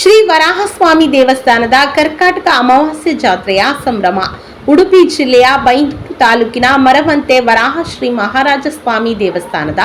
ಶ್ರೀ ವರಾಹಸ್ವಾಮಿ ದೇವಸ್ಥಾನದ ಕರ್ಕಾಟಕ ಅಮಾವಾಸ್ಯೆ ಜಾತ್ರೆಯ ಸಂಭ್ರಮ. ಉಡುಪಿ ಜಿಲ್ಲೆಯ ಬೈಂದೂರು ತಾಲೂಕಿನ ಮರವಂತೆ ವರಾಹ ಶ್ರೀ ಮಹಾರಾಜ ಸ್ವಾಮಿ ದೇವಸ್ಥಾನದ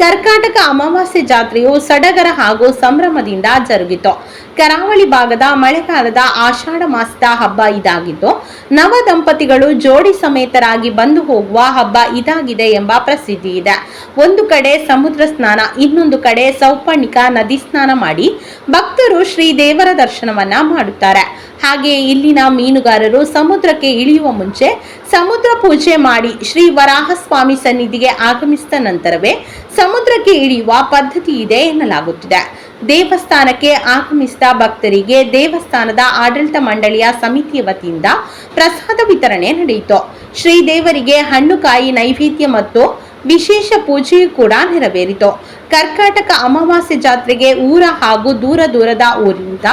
ಕರ್ಕಾಟಕ ಅಮಾವಾಸ್ಯೆ ಜಾತ್ರೆಯು ಸಡಗರ ಹಾಗೂ ಸಂಭ್ರಮದಿಂದ ಜರುಗಿತು. ಕರಾವಳಿ ಭಾಗದ ಮಳೆಗಾಲದ ಆಷಾಢ ಮಾಸದ ಹಬ್ಬ ಇದಾಗಿದ್ದು, ನವ ದಂಪತಿಗಳು ಜೋಡಿ ಸಮೇತರಾಗಿ ಬಂದು ಹೋಗುವ ಹಬ್ಬ ಇದಾಗಿದೆ ಎಂಬ ಪ್ರಸಿದ್ಧಿ ಇದೆ. ಒಂದು ಕಡೆ ಸಮುದ್ರ ಸ್ನಾನ, ಇನ್ನೊಂದು ಕಡೆ ಸೌಪರ್ಣಿಕ ನದಿ ಸ್ನಾನ ಮಾಡಿ ಭಕ್ತರು ಶ್ರೀ ದೇವರ ದರ್ಶನವನ್ನ ಮಾಡುತ್ತಾರೆ. ಹಾಗೆ ಇಲ್ಲಿನ ಮೀನುಗಾರರು ಸಮುದ್ರಕ್ಕೆ ಇಳಿಯುವ ಮುಂಚೆ ಸಮುದ್ರ ಪೂಜೆ ಮಾಡಿ ಶ್ರೀ ವರಾಹಸ್ವಾಮಿ ಸನ್ನಿಧಿಗೆ ಆಗಮಿಸಿದ ನಂತರವೇ ಸಮುದ್ರಕ್ಕೆ ಇಳಿಯುವ ಪದ್ಧತಿ ಇದೆ ಎನ್ನಲಾಗುತ್ತಿದೆ. ದೇವಸ್ಥಾನಕ್ಕೆ ಆಗಮಿಸಿದ ಭಕ್ತರಿಗೆ ದೇವಸ್ಥಾನದ ಆಡಳಿತ ಮಂಡಳಿಯ ಸಮಿತಿಯ ವತಿಯಿಂದ ಪ್ರಸಾದ ವಿತರಣೆ ನಡೆಯಿತು. ಶ್ರೀ ದೇವರಿಗೆ ಹಣ್ಣು ಕಾಯಿ ನೈವೇದ್ಯ ಮತ್ತು ವಿಶೇಷ ಪೂಜೆಯೂ ಕೂಡ ನೆರವೇರಿತು. ಕರ್ಕಾಟಕ ಅಮಾವಾಸ್ಯೆ ಜಾತ್ರೆಗೆ ಊರ ಹಾಗೂ ದೂರ ದೂರದ ಊರಿನಿಂದ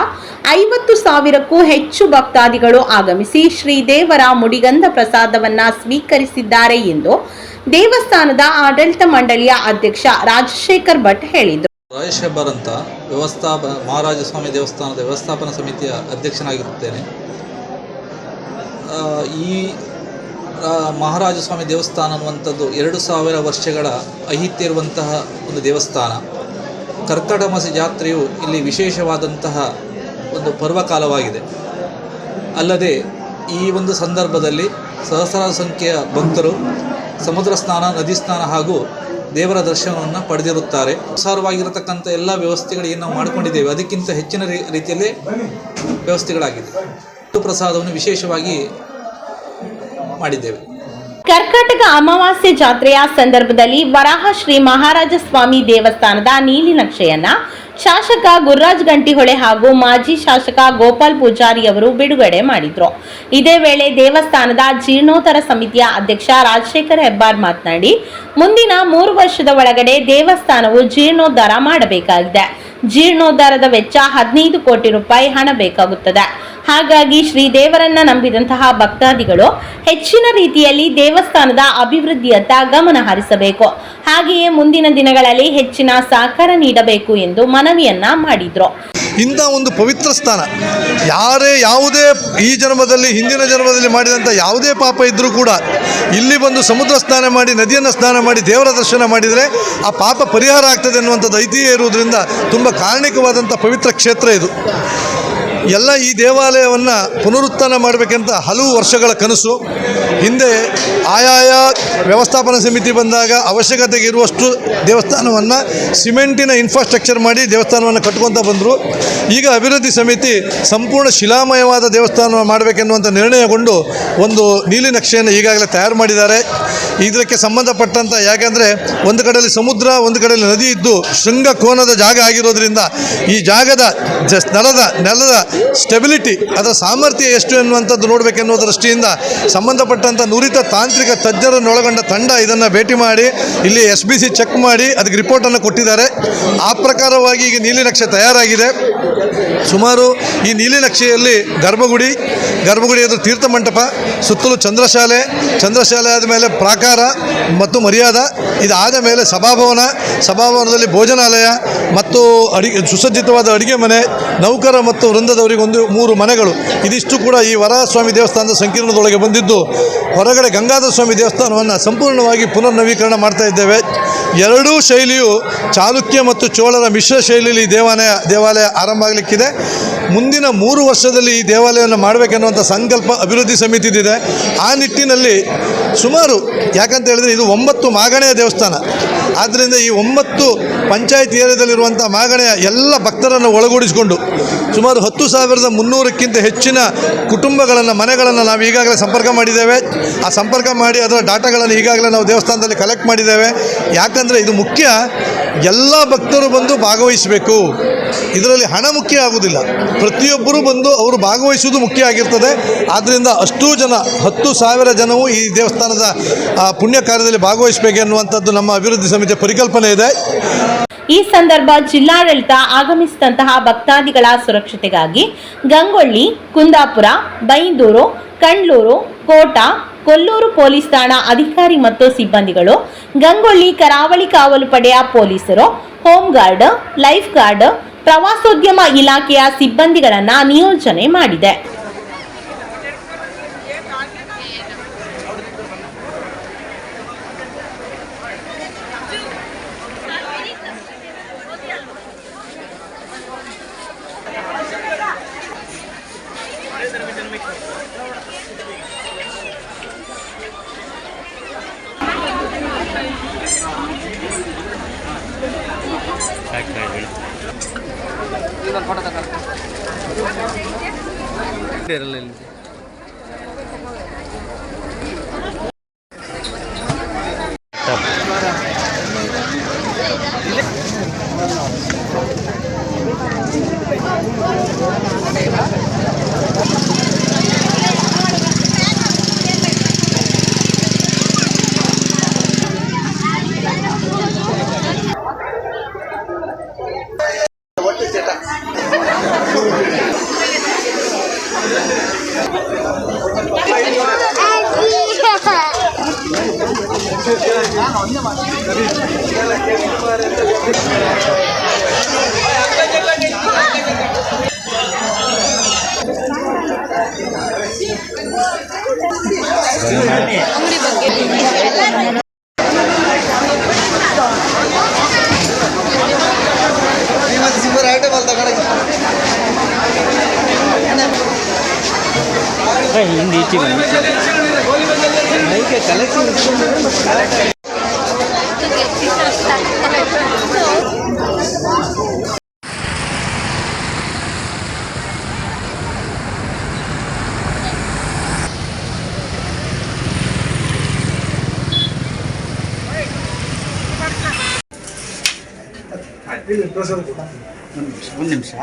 ಐವತ್ತು ಸಾವಿರಕ್ಕೂ ಹೆಚ್ಚು ಭಕ್ತಾದಿಗಳು ಆಗಮಿಸಿ ಶ್ರೀದೇವರ ಮುಡಿಗಂಧ ಪ್ರಸಾದವನ್ನ ಸ್ವೀಕರಿಸಿದ್ದಾರೆ ಎಂದು ದೇವಸ್ಥಾನದ ಆಡಳಿತ ಮಂಡಳಿಯ ಅಧ್ಯಕ್ಷ ರಾಜಶೇಖರ್ ಭಟ್ ಹೇಳಿದರು. ರಾಜೇಶ್ ಹೆಬ್ಬಾರ್ ಅಂತ ವ್ಯವಸ್ಥಾಪ, ಮಹಾರಾಜ ಸ್ವಾಮಿ ದೇವಸ್ಥಾನದ ವ್ಯವಸ್ಥಾಪನಾ ಸಮಿತಿಯ ಅಧ್ಯಕ್ಷನಾಗಿರುತ್ತೇನೆ. ಈ ಮಹಾರಾಜ ಸ್ವಾಮಿ ದೇವಸ್ಥಾನ ಅನ್ನುವಂಥದ್ದು ಎರಡು ಸಾವಿರ ವರ್ಷಗಳ ಐಹಿತ್ಯ ಇರುವಂತಹ ಒಂದು ದೇವಸ್ಥಾನ. ಕರ್ಕಟ ಮಾಸ ಜಾತ್ರೆಯು ಇಲ್ಲಿ ವಿಶೇಷವಾದಂತಹ ಒಂದು ಪರ್ವಕಾಲವಾಗಿದೆ. ಅಲ್ಲದೆ ಈ ಒಂದು ಸಂದರ್ಭದಲ್ಲಿ ಸಹಸ್ರಾರು ಸಂಖ್ಯೆಯ ಭಕ್ತರು ಸಮುದ್ರ ಸ್ನಾನ, ನದಿ ಸ್ನಾನ ಹಾಗೂ ದೇವರ ದರ್ಶನವನ್ನು ಪಡೆದಿರುತ್ತಾರೆ. ಸಾರವಾಗಿರತಕ್ಕಂಥ ಎಲ್ಲ ವ್ಯವಸ್ಥೆಗಳು ಏನು ನಾವು ಮಾಡಿಕೊಂಡಿದ್ದೇವೆ, ಅದಕ್ಕಿಂತ ಹೆಚ್ಚಿನ ರೀತಿಯಲ್ಲಿ ವ್ಯವಸ್ಥೆಗಳಾಗಿದೆ ಪ್ರಸಾದವನ್ನು ವಿಶೇಷವಾಗಿ ಮಾಡಿದ್ದೇವೆ. ಕರ್ನಾಟಕ ಅಮಾವಾಸ್ಯೆ ಜಾತ್ರೆಯ ಸಂದರ್ಭದಲ್ಲಿ ವರಾಹ ಶ್ರೀ ಮಹಾರಾಜ ಸ್ವಾಮಿ ದೇವಸ್ಥಾನದ ನೀಲಿ ನಕ್ಷೆಯನ್ನ ಶಾಸಕ ಗುರುರಾಜ್ ಗಂಟಿಹೊಳೆ ಹಾಗೂ ಮಾಜಿ ಶಾಸಕ ಗೋಪಾಲ್ ಪೂಜಾರಿ ಅವರು ಬಿಡುಗಡೆ ಮಾಡಿದ್ರು. ಇದೇ ವೇಳೆ ದೇವಸ್ಥಾನದ ಜೀರ್ಣೋತ್ತರ ಸಮಿತಿಯ ಅಧ್ಯಕ್ಷ ರಾಜಶೇಖರ್ ಹೆಬ್ಬಾರ್ ಮಾತನಾಡಿ, ಮುಂದಿನ ಮೂರು ವರ್ಷದ ಒಳಗಡೆ ದೇವಸ್ಥಾನವು ಜೀರ್ಣೋದ್ಧಾರ ಮಾಡಬೇಕಾಗಿದೆ. ಜೀರ್ಣೋದ್ಧಾರದ ವೆಚ್ಚ ಹದಿನೈದು ಕೋಟಿ ರೂಪಾಯಿ ಹಣ ಬೇಕಾಗುತ್ತದೆ. ಹಾಗಾಗಿ ಶ್ರೀ ದೇವರನ್ನ ನಂಬಿದಂತಹ ಭಕ್ತಾದಿಗಳು ಹೆಚ್ಚಿನ ರೀತಿಯಲ್ಲಿ ದೇವಸ್ಥಾನದ ಅಭಿವೃದ್ಧಿಯತ್ತ ಗಮನ ಹರಿಸಬೇಕು. ಹಾಗೆಯೇ ಮುಂದಿನ ದಿನಗಳಲ್ಲಿ ಹೆಚ್ಚಿನ ಸಹಕಾರ ನೀಡಬೇಕು ಎಂದು ಮನವಿಯನ್ನ ಮಾಡಿದ್ರು. ಇಂಥ ಒಂದು ಪವಿತ್ರ ಸ್ಥಾನ. ಯಾರೇ ಯಾವುದೇ ಈ ಜನ್ಮದಲ್ಲಿ, ಹಿಂದಿನ ಜನ್ಮದಲ್ಲಿ ಮಾಡಿದಂಥ ಯಾವುದೇ ಪಾಪ ಇದ್ದರೂ ಕೂಡ ಇಲ್ಲಿ ಬಂದು ಸಮುದ್ರ ಸ್ನಾನ ಮಾಡಿ, ನದಿಯನ್ನು ಸ್ನಾನ ಮಾಡಿ, ದೇವರ ದರ್ಶನ ಮಾಡಿದರೆ ಆ ಪಾಪ ಪರಿಹಾರ ಆಗ್ತದೆ ಅನ್ನುವಂಥದ್ದು ಐತಿಹ್ಯ ಇರುವುದರಿಂದ ತುಂಬ ಕಾರಣಿಕವಾದಂಥ ಪವಿತ್ರ ಕ್ಷೇತ್ರ ಇದು. ಎಲ್ಲ ಈ ದೇವಾಲಯವನ್ನು ಪುನರುತ್ಥಾನ ಮಾಡಬೇಕಂತ ಹಲವು ವರ್ಷಗಳ ಕನಸು. ಹಿಂದೆ ಆಯಾಯ ವ್ಯವಸ್ಥಾಪನಾ ಸಮಿತಿ ಬಂದಾಗ ಅವಶ್ಯಕತೆಗೆ ಇರುವಷ್ಟು ದೇವಸ್ಥಾನವನ್ನು ಸಿಮೆಂಟಿನ ಇನ್ಫ್ರಾಸ್ಟ್ರಕ್ಚರ್ ಮಾಡಿ ದೇವಸ್ಥಾನವನ್ನು ಕಟ್ಕೊತಾ ಬಂದರು. ಈಗ ಅಭಿವೃದ್ಧಿ ಸಮಿತಿ ಸಂಪೂರ್ಣ ಶಿಲಾಮಯವಾದ ದೇವಸ್ಥಾನ ಮಾಡಬೇಕೆನ್ನುವಂಥ ನಿರ್ಣಯಗೊಂಡು ಒಂದು ನೀಲಿ ನಕ್ಷೆಯನ್ನು ಈಗಾಗಲೇ ತಯಾರು ಮಾಡಿದ್ದಾರೆ. ಇದಕ್ಕೆ ಸಂಬಂಧಪಟ್ಟಂಥ ಯಾಕೆಂದರೆ ಒಂದು ಕಡೆಯಲ್ಲಿ ಸಮುದ್ರ, ಒಂದು ಕಡೆಯಲ್ಲಿ ನದಿ ಇದ್ದು ಶೃಂಗ ಕೋನದ ಜಾಗ ಆಗಿರೋದ್ರಿಂದ ಈ ಜಾಗದ ಜ ನೆಲದ ಸ್ಟೆಬಿಲಿಟಿ ಅದರ ಸಾಮರ್ಥ್ಯ ಎಷ್ಟು ಎನ್ನುವಂಥದ್ದು ನೋಡಬೇಕೆನ್ನುವ ದೃಷ್ಟಿಯಿಂದ ಸಂಬಂಧಪಟ್ಟಂಥ ನುರಿತ ತಾಂತ್ರಿಕ ತಜ್ಞರನ್ನೊಳಗೊಂಡ ತಂಡ ಇದನ್ನು ಭೇಟಿ ಮಾಡಿ, ಇಲ್ಲಿ ಎಸ್ ಬಿ ಸಿ ಚೆಕ್ ಮಾಡಿ, ಅದಕ್ಕೆ ರಿಪೋರ್ಟನ್ನು ಕೊಟ್ಟಿದ್ದಾರೆ. ಆ ಪ್ರಕಾರವಾಗಿ ಈಗ ನೀಲಿ ನಕ್ಷೆ ತಯಾರಾಗಿದೆ. ಸುಮಾರು ಈ ನೀಲಿ ನಕ್ಷೆಯಲ್ಲಿ ಗರ್ಭಗುಡಿ ಗರ್ಭಗುಡಿ ಎದುರು ತೀರ್ಥ ಮಂಟಪ, ಸುತ್ತಲೂ ಚಂದ್ರಶಾಲೆ ಚಂದ್ರಶಾಲೆ ಆದಮೇಲೆ ಪ್ರಾಕಾರ ಮತ್ತು ಮರ್ಯಾದ. ಇದಾದ ಮೇಲೆ ಸಭಾಭವನ, ಸಭಾಭವನದಲ್ಲಿ ಭೋಜನಾಲಯ ಮತ್ತು ಅಡಿಗೆ ಸುಸಜ್ಜಿತವಾದ ಅಡುಗೆ ಮನೆ, ನೌಕರ ಮತ್ತು ವೃಂದದವರಿಗೆ ಒಂದು ಮೂರು ಮನೆಗಳು. ಇದಿಷ್ಟು ಕೂಡ ಈ ವರಸ್ವಾಮಿ ದೇವಸ್ಥಾನದ ಸಂಕೀರ್ಣದೊಳಗೆ ಬಂದಿದ್ದು. ಹೊರಗಡೆ ಗಂಗಾಧರ ಸ್ವಾಮಿ ದೇವಸ್ಥಾನವನ್ನು ಸಂಪೂರ್ಣವಾಗಿ ಪುನರ್ನವೀಕರಣ ಮಾಡ್ತಾ ಇದ್ದೇವೆ. ಎರಡೂ ಶೈಲಿಯು ಚಾಲುಕ್ಯ ಮತ್ತು ಚೋಳರ ಮಿಶ್ರ ಶೈಲಿಯಲ್ಲಿ ದೇವಾಲಯ ದೇವಾಲಯ ಆರಂಭ ಆಗಲಿಕ್ಕಿದೆ. ಮುಂದಿನ ಮೂರು ವರ್ಷದಲ್ಲಿ ಈ ದೇವಾಲಯವನ್ನು ಮಾಡಬೇಕೆನ್ನುವಂಥ ಸಂಕಲ್ಪ ಅಭಿವೃದ್ಧಿ ಇದೆ ಆ ನಿಟ್ಟಿನಲ್ಲಿ ಸುಮಾರು ಯಾಕಂತ ಹೇಳಿದ್ರೆ ಇದು ಒಂಬತ್ತು ಮಾಗಣೆಯ ದೇವಸ್ಥಾನ. ಆದ್ದರಿಂದ ಈ ಒಂಬತ್ತು ಪಂಚಾಯತ್ ಏರಿಯಾದಲ್ಲಿರುವಂಥ ಮಾಗಣೆಯ ಎಲ್ಲ ಭಕ್ತರನ್ನು ಒಳಗೂಡಿಸಿಕೊಂಡು ಸುಮಾರು ಹತ್ತು ಸಾವಿರದ ಮುನ್ನೂರಕ್ಕಿಂತ ಹೆಚ್ಚಿನ ಕುಟುಂಬಗಳನ್ನು, ಮನೆಗಳನ್ನು ನಾವು ಈಗಾಗಲೇ ಸಂಪರ್ಕ ಮಾಡಿದ್ದೇವೆ. ಆ ಸಂಪರ್ಕ ಮಾಡಿ ಅದರ ಡಾಟಾಗಳನ್ನು ಈಗಾಗಲೇ ನಾವು ದೇವಸ್ಥಾನದಲ್ಲಿ ಕಲೆಕ್ಟ್ ಮಾಡಿದ್ದೇವೆ. ಯಾಕಂದರೆ ಇದು ಮುಖ್ಯ. ಎಲ್ಲ ಭಕ್ತರು ಬಂದು ಭಾಗವಹಿಸಬೇಕು. ಇದರಲ್ಲಿ ಹಣ ಮುಖ್ಯ ಆಗುವುದಿಲ್ಲ. ಪ್ರತಿಯೊಬ್ಬರು ಬಂದು ಅವರು ಭಾಗವಹಿಸುವುದು ಮುಖ್ಯ ಆಗಿರ್ತದೆ. ಆದ್ದರಿಂದ ಅಷ್ಟೂ ಜನ, ಹತ್ತು ಸಾವಿರ ಜನವು ಈ ದೇವಸ್ಥಾನದ ಪುಣ್ಯ ಕಾರ್ಯದಲ್ಲಿ ಭಾಗವಹಿಸಬೇಕು ಎನ್ನುವಂಥದ್ದು ನಮ್ಮ ಅಭಿವೃದ್ಧಿ ಸಮಿತಿಯ ಪರಿಕಲ್ಪನೆ ಇದೆ. ಈ ಸಂದರ್ಭ ಜಿಲ್ಲಾಡಳಿತ ಆಗಮಿಸಿದಂತಹ ಭಕ್ತಾದಿಗಳ ಸುರಕ್ಷತೆಗಾಗಿ ಗಂಗೊಳ್ಳಿ, ಕುಂದಾಪುರ, ಬೈಂದೂರು ಕಂಡ್ಲೂರು ಕೋಟ ಕೊಲ್ಲೂರು ಪೊಲೀಸ್ ಠಾಣಾ ಅಧಿಕಾರಿ ಮತ್ತು ಸಿಬ್ಬಂದಿಗಳು, ಗಂಗೊಳ್ಳಿ ಕರಾವಳಿ ಕಾವಲು ಪಡೆಯ ಪೊಲೀಸರು ಹೋಮ್ ಗಾರ್ಡ್ ಲೈಫ್ ಗಾರ್ಡ್ ಪ್ರವಾಸೋದ್ಯಮ ಇಲಾಖೆಯ ಸಿಬ್ಬಂದಿಗಳನ್ನು ನಿಯೋಜನೆ ಮಾಡಿದೆ. ಹಾಕ್ತಾ ಇದ್ದೀವಿ சிவராயிட்ட வந்த கடைக்கு ஹிந்தி மைக்க கலெக்ஷன் ಒಂದು ನಿಮಿಷ